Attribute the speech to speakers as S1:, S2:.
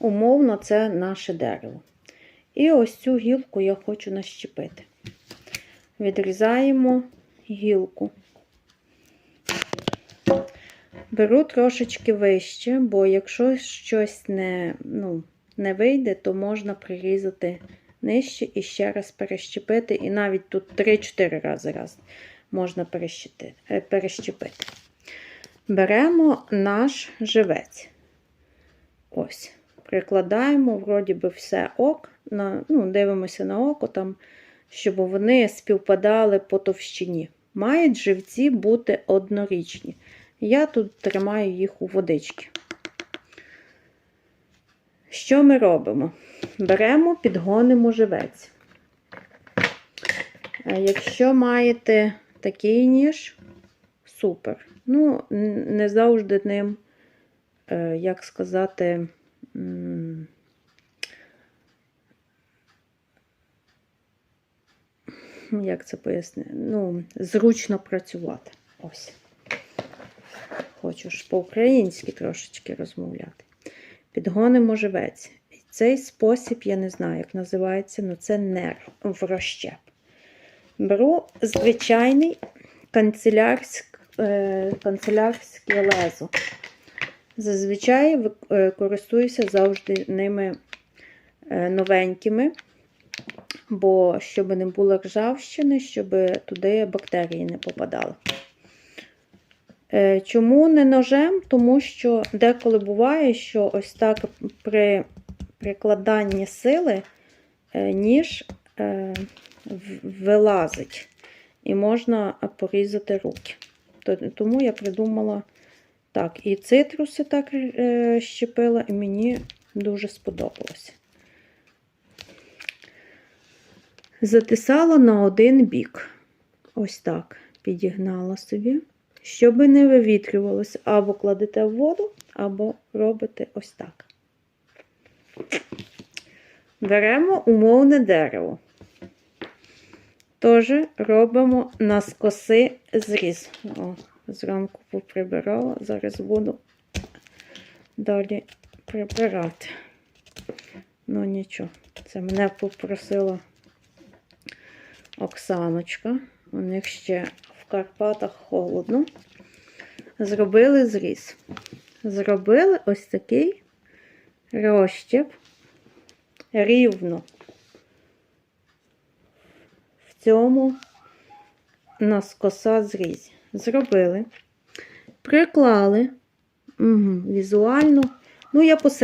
S1: умовно, це наше дерево. І ось цю гілку я хочу нащепити. Відрізаємо гілку. Беру трошечки вище, бо якщо щось не, ну, не вийде, то можна прирізати нижче і ще раз перещепити. І навіть тут 3-4 рази раз можна е, перещепити. Беремо наш живець. Ось. Прикладаємо, вроді би, все ок. На, ну, дивимося на око, там, щоб вони співпадали по товщині. Мають живці бути однорічні. Я тут тримаю їх у водички. Що ми робимо? Беремо, підгонимо живець. Якщо маєте такий ніж, супер. Ну, не завжди ним, е, як сказати, як це пояснити? Ну, зручно працювати. Ось. Хочу ж по-українськи трошечки розмовляти. Підгонимо живець. Цей спосіб, я не знаю, як називається, але це нерв в розщеп. Беру звичайний канцелярськ, е, канцелярське лезо. Зазвичай е, користуюся завжди ними е, новенькими, бо щоб не було ржавщини, щоб туди бактерії не попадали. Е, Чому не ножем? Тому що деколи буває, що ось так при прикладанні сили е, ніж е, вилазить і можна порізати руки. Тому я придумала так. І цитруси так щепила, і мені дуже сподобалося. Затисала на один бік. Ось так підігнала собі. Щоб не вивітрювалося, або кладете в воду, або робите ось так. Беремо умовне дерево. Теж робимо наскоси зріз. О, зранку поприбирала, зараз буду далі прибирати. Ну нічого, це мене попросила Оксаночка. У них ще в Карпатах холодно. Зробили зріз. Зробили ось такий розщеп рівно в цьому наскоса зрізі. Зробили, приклали угу, візуально. Ну, я посередині.